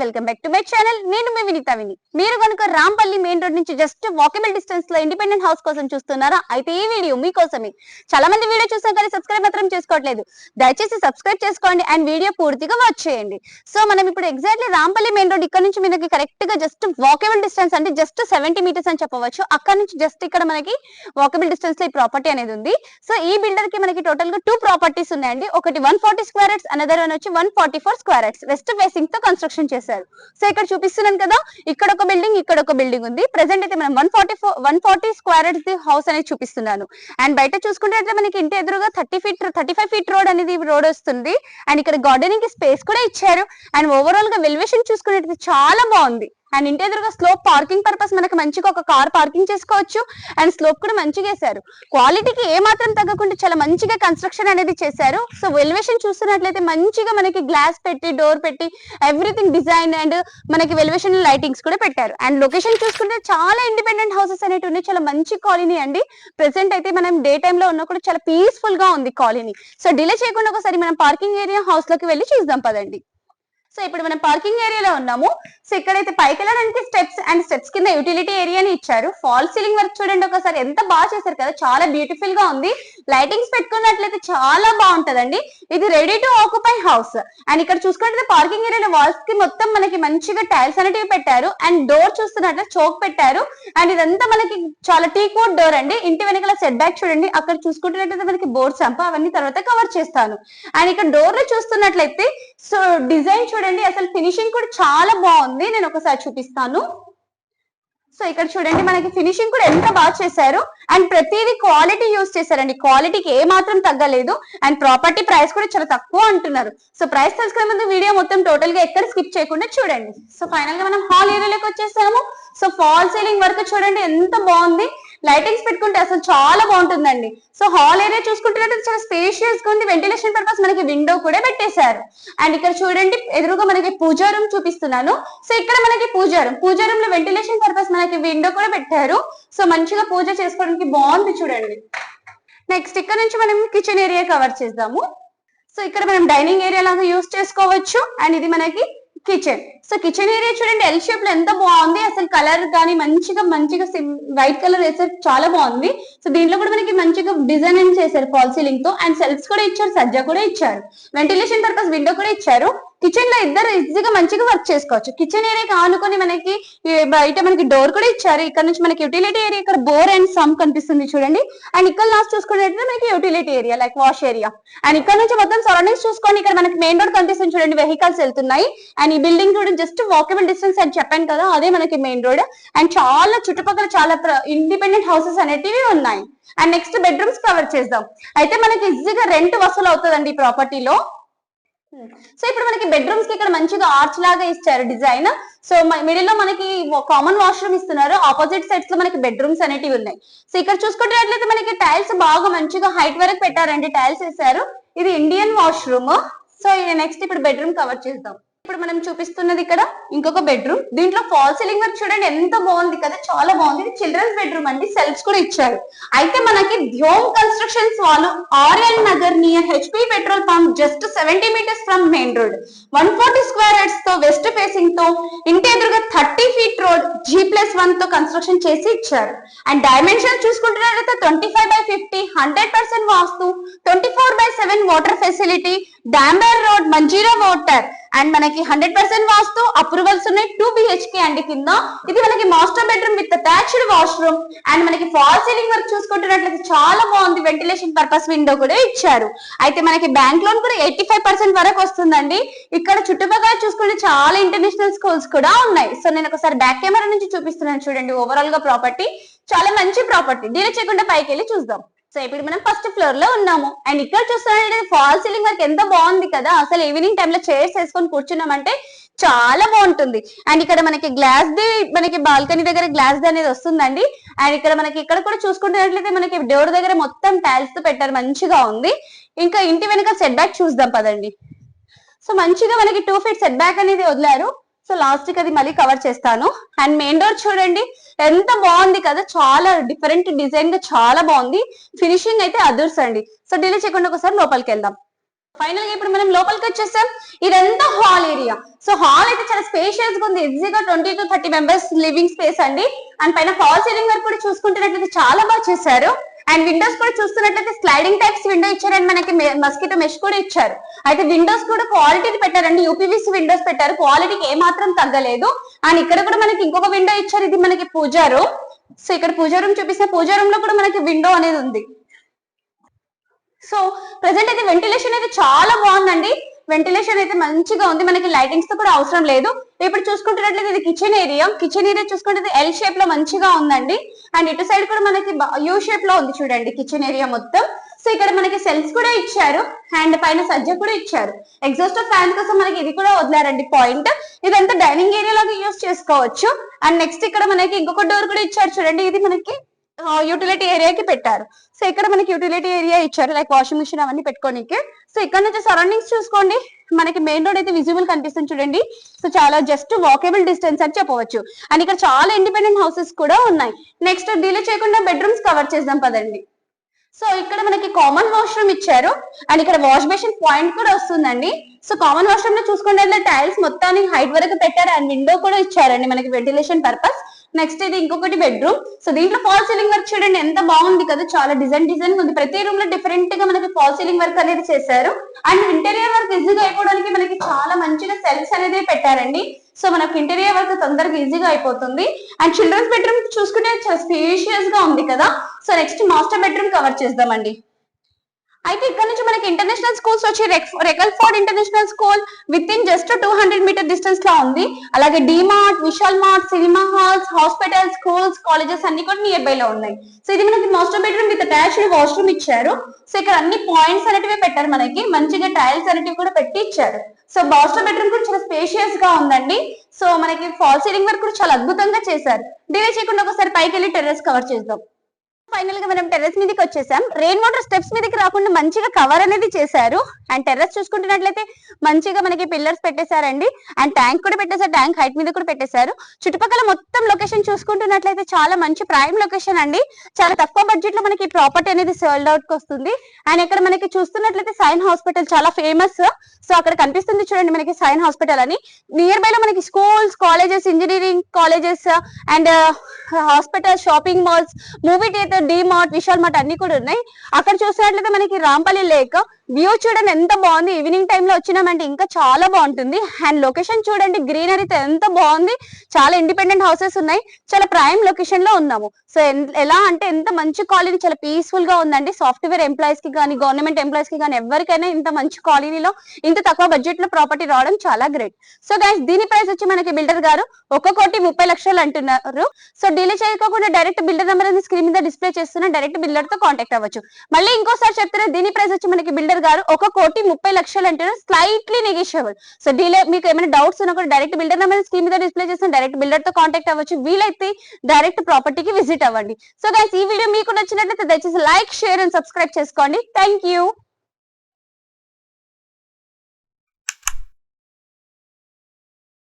Welcome back to my channel. నేను మీ వినిత విని. మీరు కనుక రాంపల్లి మెయిన్ రోడ్ నుంచి జస్ట్ వాకబుల్ డిస్టెన్స్లో ఇండిపెండెంట్ హౌస్ కోసం చూస్తున్నారా? అయితే ఈ వీడియో మీకోసమే చాలా మంది వీడియో చూసాం కానీ సబ్స్క్రైబ్ మాత్రం చేసుకోవట్లేదు. దయచేసి సబ్స్క్రైబ్ చేసుకోండి అండ్ వీడియో పూర్తిగా వాచ్ చేయండి. సో మనం ఇప్పుడు ఎగ్జాక్ట్లీ రాంపల్లి మెయిన్ రోడ్ ఇక్కడ నుంచి మనకి కరెక్ట్గా జస్ట్ వాకబుల్ డిస్టెన్స్ అంటే జస్ట్ సెవెంటీ మీటర్స్ అని చెప్పవచ్చు. అక్కడ నుంచి జస్ట్ ఇక్కడ మనకి వాకబుల్ డిస్టెన్స్లో ఈ ప్రాపర్టీ అనేది ఉంది. సో ఈ బిల్డర్కి మనకి టోటల్గా టూ ప్రాపర్టీస్ ఉన్నాయండి. ఒకటి one forty square another one వచ్చి one forty four square west ఫేసింగ్తో construction చేశారు. సో ఇక్కడ చూపిస్తున్నాను కదా ఇక్కడ ఒక బిల్డింగ్ ఇక్కడ ఒక బిల్డింగ్ ఉంది. ప్రెసెంట్ అయితే మనం one forty four one forty square the house అనేది చూపిస్తున్నాను. అండ్ బయట చూసుకుంటే అయితే మనకి ఇంటి ఎదురుగా thirty feet thirty five feet road అనేది రోడ్ వస్తుంది. అండ్ ఇక్కడ గార్డెనింగ్కి స్పేస్ కూడా ఇచ్చారు. అండ్ ఓవరాల్గా వెల్వేషన్ చూసుకునేది చాలా బాగుంది. అండ్ ఇంటి ఎదురుగా స్లోప్ పార్కింగ్ పర్పస్ మనకి మంచిగా ఒక కార్ పార్కింగ్ చేసుకోవచ్చు. అండ్ స్లోప్ కూడా మంచిగా వేశారు. క్వాలిటీకి ఏ మాత్రం తగ్గకుండా చాలా మంచిగా కన్స్ట్రక్షన్ అనేది చేశారు. సో వెలివేషన్ చూస్తున్నట్లయితే మంచిగా మనకి గ్లాస్ పెట్టి డోర్ పెట్టి ఎవ్రీథింగ్ డిజైన్ అండ్ మనకి వెలివేషన్ లైటింగ్స్ కూడా పెట్టారు. అండ్ లొకేషన్ చూసుకుంటే చాలా ఇండిపెండెంట్ హౌసెస్ అనేవి ఉన్నాయి. చాలా మంచి కాలనీ అండి. ప్రెసెంట్ అయితే మనం డే టైమ్లో ఉన్న కూడా చాలా పీస్ఫుల్గా ఉంది కాలనీ. సో డిలే చేయకుండా ఒకసారి మనం పార్కింగ్ ఏరియా హౌస్లోకి వెళ్ళి చూద్దాం పదండి. సో ఇప్పుడు మనం పార్కింగ్ ఏరియాలో ఉన్నాము. సో ఇక్కడైతే పైకి వెళ్ళడానికి స్టెప్స్ అండ్ స్టెప్స్ కింద యూటిలిటీ ఏరియాని ఇచ్చారు. ఫాల్ సీలింగ్ వర్క్ చూడండి ఒకసారి. ఎంత బాగా చేశారు కదా. చాలా బ్యూటిఫుల్గా ఉంది. లైటింగ్స్ పెట్టుకున్నట్లయితే చాలా బాగుంటదండి. ఇది ready to occupy house and ఇక్కడ చూసుకుంటే పార్కింగ్ ఏరియాలో వాల్స్కి మొత్తం మనకి మంచిగా టైల్స్ అనేటివి పెట్టారు. అండ్ డోర్ చూస్తున్నట్లయితే చోక్ పెట్టారు. అండ్ ఇదంతా మనకి చాలా టీ కోట్ డోర్ అండి. ఇంటి వెనకాల సెట్ బ్యాక్ చూడండి. అక్కడ చూసుకుంటున్నట్లయితే మనకి బోర్డ్ చంప అవన్నీ తర్వాత కవర్ చేస్తాను. అండ్ ఇక్కడ డోర్లో చూస్తున్నట్లయితే సో డిజైన్ చూడండి. అసలు ఫినిషింగ్ కూడా చాలా బాగుంది. నేను ఒకసారి చూపిస్తాను. సో ఇక్కడ చూడండి మనకి ఫినిషింగ్ కూడా ఎంత బాగా చేశారు. అండ్ ప్రతిదీ క్వాలిటీ యూస్ చేశారండి. క్వాలిటీకి ఏ మాత్రం తగ్గలేదు. అండ్ ప్రాపర్టీ ప్రైస్ కూడా చాలా తక్కువ అంటున్నారు. సో ప్రైస్ తెలుసుకునే ముందు వీడియో మొత్తం టోటల్గా ఎక్కడ స్కిప్ చేయకుండా చూడండి. సో ఫైనల్గా మనం హాల్ ఏరియాలోకి వచ్చేసాము. సో ఫాల్ సీలింగ్ వర్క్ చూడండి ఎంత బాగుంది. లైటింగ్స్ పెట్టుకుంటే అసలు చాలా బాగుంటుందండి. సో హాల్ ఏరియా చూసుకుంటున్నట్టు చాలా స్పేషియస్గా ఉంది. వెంటిలేషన్ పర్పస్ మనకి విండో కూడా పెట్టేశారు. అండ్ ఇక్కడ చూడండి ఎదురుగా మనకి పూజా రూమ్ చూపిస్తున్నాను. సో ఇక్కడ మనకి పూజా రూమ్ పూజా రూమ్లో వెంటిలేషన్ పర్పస్ మనకి విండో కూడా పెట్టారు. సో మంచిగా పూజ చేసుకోవడానికి బాగుంది చూడండి. నెక్స్ట్ ఇక్కడ నుంచి మనం కిచెన్ ఏరియా కవర్ చేద్దాము. సో ఇక్కడ మనం డైనింగ్ ఏరియా లాగా యూస్ చేసుకోవచ్చు. అండ్ ఇది మనకి కిచెన్ సో కిచెన్ ఏరియా చూడండి ఎల్ షేప్లో ఎంత బాగుంది. అసలు కలర్ కానీ మంచిగా మంచిగా వైట్ కలర్ వేసారు చాలా బాగుంది. సో దీంట్లో కూడా మనకి మంచిగా డిజైన్ అని చేశారు ఫాల్ సీలింగ్తో. అండ్ సెల్ఫ్స్ కూడా ఇచ్చారు సజ్జా కూడా ఇచ్చారు. వెంటిలేషన్ పర్పస్ విండో కూడా ఇచ్చారు. కిచెన్లో ఇద్దరు ఈజీగా మంచిగా వర్క్ చేసుకోవచ్చు. కిచెన్ ఏరియా ఆనుకొని మనకి బయట మనకి డోర్ కూడా ఇచ్చారు. ఇక్కడ నుంచి మనకి యూటిలిటీ ఏరియా ఇక్కడ బోర్ అండ్ సమ్ కనిపిస్తుంది చూడండి. అండ్ ఇక్కడ లాస్ట్ చూసుకున్నట్లయితే మనకి utility area like wash area and ఇక్కడ నుంచి మొత్తం సరౌండింగ్స్ చూసుకొని ఇక్కడ మనకి మెయిన్ రోడ్ కనిపిస్తుంది చూడండి. వెహికల్స్ వెళ్తున్నాయి. అండ్ ఈ బిల్డింగ్ చూడండి జస్ట్ వాకబుల్ డిస్టెన్స్ అని చెప్పాను కదా అదే మనకి మెయిన్ రోడ్ అండ్ చాలా చుట్టుపక్కల చాలా ఇండిపెండెంట్ హౌసెస్ అనేటివి ఉన్నాయి. అండ్ నెక్స్ట్ బెడ్రూమ్స్ కవర్ చేద్దాం. అయితే మనకి ఈజీగా రెంట్ వసూలు అవుతుందండి ఈ ప్రాపర్టీలో సో ఇప్పుడు మనకి బెడ్రూమ్స్కి ఇక్కడ మంచిగా ఆర్చ్ లాగా ఇచ్చారు డిజైన్ సో మిడిల్లో మనకి కామన్ వాష్రూమ్ ఇస్తున్నారు. ఆపోజిట్ సైడ్స్లో మనకి బెడ్రూమ్స్ అనేటివి ఉన్నాయి. సో ఇక్కడ చూసుకున్నట్లయితే మనకి టైల్స్ బాగా మంచిగా హైట్ వరకు పెట్టారండి. టైల్స్ వేసారు ఇది ఇండియన్ వాష్రూమ్ సో నెక్స్ట్ ఇప్పుడు బెడ్రూమ్ కవర్ చేద్దాం. ఇప్పుడు మనం చూపిస్తున్నది ఇక్కడ ఇంకొక బెడ్రూమ్ దీంట్లో ఫాల్ సీలింగ్ వర్క్ చూడండి ఎంత బాగుంది కదా. చాలా బాగుంది. ఇది చిల్డ్రన్స్ బెడ్రూమ్ అండి. సెల్ఫ్స్ కూడా ఇచ్చారు. అయితే మనకి ధ్యోమ్ కన్స్ట్రక్షన్స్ వాళ్ళు RL Nagar near HP petrol pump just seventy metres from main road one forty square యార్డ్స్తో west ఫేసింగ్తో ఇంటి ఎదురుగా thirty feet road G plus వన్తో construction చేసి ఇచ్చారు. And dimension చూసుకుంటున్నట్లయితే twenty five by fifty hundred percent vastu twenty four by seven water facility డాంబర్ road Manjira water and మనకి hundred percent vastu approvals ఉన్నాయి. Two BHK అండి కింద. ఇది మనకి master bedroom with attached washroom and మనకి fall ceiling work చూసుకుంటున్నట్లయితే చాలా బాగుంది. వెంటిలేషన్ పర్పస్ విండో కూడా ఇచ్చారు. అయితే మనకి బ్యాంక్ లోన్ కూడా ఎయిటీ ఫైవ్ పర్సెంట్ వరకు వస్తుందండి. ఇక్కడ చుట్టుపక్కల చూసుకుంటే చాలా ఇంటర్నేషనల్ స్కూల్స్ కూడా ఉన్నాయి. సో నేను ఒకసారి బ్యాక్ కెమెరా నుంచి చూపిస్తున్నాను చూడండి. ఓవరాల్గా ప్రాపర్టీ చాలా మంచి ప్రాపర్టీ డీల్ చేయకుండా పైకి వెళ్ళి చూద్దాం. సో ఇప్పుడు మనం ఫస్ట్ ఫ్లోర్లో ఉన్నాము. అండ్ ఇక్కడ చూస్తున్నట్టు ఫాల్ సీలింగ్ వర్క్ ఎంత బాగుంది కదా. అసలు ఈవినింగ్ టైంలో చైర్స్ వేసుకొని కూర్చున్నామంటే చాలా బాగుంటుంది. అండ్ ఇక్కడ మనకి గ్లాస్ ది మనకి బాల్కనీ దగ్గర గ్లాస్ ది అనేది వస్తుందండి. అండ్ ఇక్కడ మనకి ఇక్కడ కూడా చూసుకుంటున్నట్లయితే మనకి డోర్ దగ్గర మొత్తం టైల్స్తో పెట్టారు. మంచిగా ఉంది. ఇంకా ఇంటి వెనక సెట్ బ్యాక్ చూద్దాం పదండి. సో మంచిగా మనకి టూ ఫీట్ సెట్ బ్యాక్ అనేది వదిలారు. సో లాస్ట్కి అది మళ్ళీ కవర్ చేస్తాను. అండ్ మెయిన్ డోర్ చూడండి ఎంత బాగుంది కదా. చాలా డిఫరెంట్ డిజైన్గా చాలా బాగుంది. ఫినిషింగ్ అయితే అదర్స్ అండి సో డిలే చేయకుండా ఒకసారి లోపలికి వెళ్దాం. ఫైనల్గా ఇప్పుడు మనం లోపలికి వచ్చేసాం. ఇదంతా హాల్ ఏరియా సో హాల్ అయితే చాలా స్పేషియస్గా ఉంది. ఈజీగా twenty to thirty members living space అండి. అండ్ పైన ఫాల్ సీలింగ్ వరకు కూడా చూసుకుంటున్నట్లయితే చాలా బాగా చేశారు. అండ్ విండోస్ కూడా చూస్తున్నట్లయితే స్లైడింగ్ టైప్స్ విండో ఇచ్చారని మనకి మస్కిటో మెష్ కూడా ఇచ్చారు. అయితే విండోస్ కూడా క్వాలిటీ పెట్టారండి. యూపీవీసీ విండోస్ పెట్టారు. క్వాలిటీకి ఏ మాత్రం తగ్గలేదు. అండ్ ఇక్కడ కూడా మనకి ఇంకొక విండో ఇచ్చారు. ఇది మనకి పూజా రూమ్ సో ఇక్కడ పూజా రూమ్ చూపిస్తే పూజా రూమ్లో కూడా మనకి విండో అనేది ఉంది. సో ప్రెసెంట్ అయితే వెంటిలేషన్ అయితే చాలా బాగుందండి. వెంటిలేషన్ అయితే మంచిగా ఉంది. మనకి లైటింగ్స్తో కూడా అవసరం లేదు. ఇప్పుడు చూసుకుంటున్నట్లయితే ఇది కిచెన్ ఏరియా కిచెన్ ఏరియా చూసుకుంటే ఎల్ షేప్లో మంచిగా ఉందండి. అండ్ ఇటు సైడ్ కూడా మనకి యూ షేప్లో ఉంది చూడండి కిచెన్ ఏరియా మొత్తం. సో ఇక్కడ మనకి సెల్స్ కూడా ఇచ్చారు. అండ్ పైన సజ్జ కూడా ఇచ్చారు. ఎగ్జాస్ట్ ఫ్యాన్ కోసం మనకి ఇది కూడా వదిలారండి పాయింట్ ఇదంతా డైనింగ్ ఏరియా లాగా యూస్ చేసుకోవచ్చు. అండ్ నెక్స్ట్ ఇక్కడ మనకి ఇంకొక డోర్ కూడా ఇచ్చారు చూడండి. ఇది మనకి యూటిలిటీ ఏరియాకి పెట్టారు. సో ఇక్కడ మనకి యూటిలిటీ ఏరియా ఇచ్చారు. లైక్ వాషింగ్ మిషన్ అవన్నీ పెట్టుకోనికి. సో ఇక్కడ నుంచి సరౌండింగ్స్ చూసుకోండి. మనకి మెయిన్ రోడ్ అయితే విజిబుల్ కనిపిస్తుంది చూడండి. సో చాలా జస్ట్ వాకేబుల్ డిస్టెన్స్ అని చెప్పవచ్చు. అండ్ ఇక్కడ చాలా ఇండిపెండెంట్ హౌసెస్ కూడా ఉన్నాయి. నెక్స్ట్ డిలే చేయకుండా బెడ్రూమ్స్ కవర్ చేద్దాం పదండి. సో ఇక్కడ మనకి కామన్ వాష్రూమ్ ఇచ్చారు. అండ్ ఇక్కడ వాష్ బేసిన్ పాయింట్ కూడా వస్తుందండి. సో కామన్ వాష్రూమ్లో చూసుకుంటే టైల్స్ మొత్తానికి హైట్ వరకు పెట్టారు. అండ్ విండో కూడా ఇచ్చారండి మనకి వెంటిలేషన్ పర్పస్ నెక్స్ట్ ఇది ఇంకొకటి బెడ్రూమ్ సో దీంట్లో ఫాల్ సీలింగ్ వర్క్ చూడండి ఎంత బాగుంది కదా. చాలా డిజైన్ డిజైన్ ఉంది. ప్రతి రూమ్లో డిఫరెంట్గా మనకి ఫాల్ సీలింగ్ వర్క్ అనేది చేశారు. అండ్ ఇంటీరియర్ వర్క్ ఈజీగా అయిపోవడానికి మనకి చాలా మంచిగా సెల్స్ అనేది పెట్టారండి. సో మనకు ఇంటీరియర్ వర్క్ తొందరగా ఈజీగా అయిపోతుంది. అండ్ చిల్డ్రన్స్ బెడ్రూమ్ చూసుకుంటే చాలా స్పేషియస్గా ఉంది కదా. So next master bedroom cover చేద్దామండి. అయితే ఇక్కడ నుంచి మనకి ఇంటర్నేషనల్ స్కూల్స్ వచ్చి రెకల్ Ford international school with in just two hundred metre డిస్టెన్స్లో ఉంది. అలాగే DMart Vishal mart cinema halls hospital schools colleges అన్ని కూడా నియర్ బై లో ఉన్నాయి. సో ఇది మనకి master bedroom with attached washroom ఇచ్చారు. సో ఇక్కడ అన్ని పాయింట్స్ అనేటివి పెట్టారు మనకి. మంచిగా టైల్స్ అనేటివి కూడా పెట్టి ఇచ్చారు. సో మాస్టర్ బెడ్రూమ్ కూడా చాలా స్పేషియస్గా ఉందండి. సో మనకి ఫాల్ సీలింగ్ వర్క్ కూడా చాలా అద్భుతంగా చేశారు. డిలే చేయకుండా ఒకసారి పైకి వెళ్ళి టెర్రస్ కవర్ చేద్దాం. ఫైనల్గా మనం టెర్రస్ మీదకి వచ్చేసాం. రెయిన్ వాటర్ స్టెప్స్ మీదకి రాకుండా మంచిగా కవర్ అనేది చేశారు. అండ్ టెర్రస్ చూసుకుంటున్నట్లయితే మంచిగా మనకి పిల్లర్స్ పెట్టేశారండి. అండ్ ట్యాంక్ కూడా పెట్టేశారు. ట్యాంక్ హైట్ మీద కూడా పెట్టేశారు. చుట్టుపక్కల మొత్తం లొకేషన్ చూసుకుంటున్నట్లయితే చాలా మంచి ప్రైమ్ లొకేషన్ అండి. చాలా తక్కువ బడ్జెట్లో మనకి ప్రాపర్టీ అనేది సోల్డ్ అవుట్కి వస్తుంది. అండ్ ఇక్కడ మనకి చూస్తున్నట్లయితే సైన్ హాస్పిటల్ చాలా ఫేమస్ సో అక్కడ కనిపిస్తుంది చూడండి మనకి సైన్ హాస్పిటల్ అని. నియర్ బై లో మనకి schools colleges engineering colleges and hospital shopping malls movie theatre D mart Vishal mart అన్ని కూడా ఉన్నాయి. అక్కడ చూసినట్లయితే మనకి రాంపల్లి లేక్ వ్యూ చూడండి ఎంత బాగుంది? ఈవినింగ్ టైంలో వచ్చినామంటే ఇంకా చాలా బాగుంటుంది. అండ్ లొకేషన్ చూడండి గ్రీనరీ ఎంత బాగుంది. చాలా ఇండిపెండెంట్ హౌసెస్ ఉన్నాయి. చాలా ప్రైమ్ లొకేషన్లో ఉన్నాము. సో ఎలా అంటే ఎంత మంచి కాలనీ చాలా పీస్ఫుల్గా ఉందండి. సాఫ్ట్వేర్ ఎంప్లాయీస్కి కానీ గవర్నమెంట్ ఎంప్లాయీస్కి కానీ ఎవరికైనా ఇంత మంచి కాలనీలో ఇంత తక్కువ బడ్జెట్లో ప్రాపర్టీ రావడం చాలా గ్రేట్. సో గైస్ దీని ప్రైస్ వచ్చి మనకి బిల్డర్ గారు ఒక కోటి ముప్పై లక్షలు అంటున్నారు. సో డిలే చేయకోకుండా డైరెక్ట్ బిల్డర్ నెంబర్ స్క్రీన్ మీద డిస్ప్లే చేస్తున్నా డైరెక్ట్ బిల్డర్తో కాంటాక్ట్ అవ్వచ్చు. మళ్ళీ ఇంకోసారి చెప్తున్నా దీని ప్రైస్ వచ్చి మనకి బిల్డర్ గారు ఒక కోటి ముప్పై లక్షలు అంటున్నారు స్లైట్లీ నెగిషియబుల్ సో డీలే మీకు ఏమైనా డౌట్స్ ఉన్నా కూడా డైరెక్ట్ బిల్డర్ నెంబర్ స్క్రీన్ మీద డిస్ప్లే చేసిన డైరెక్ట్ బిల్డర్తో కాంటాక్ట్ అవ్వచ్చు. వీలైతే డైరెక్ట్ ప్రాపర్టీకి విజిట్ అవ్వండి. సో గైస్ ఈ వీడియో మీకు నచ్చినట్లయితే దయచేసి లైక్ షేర్ అండ్ సబ్స్క్రైబ్ చేసుకోండి. Thank you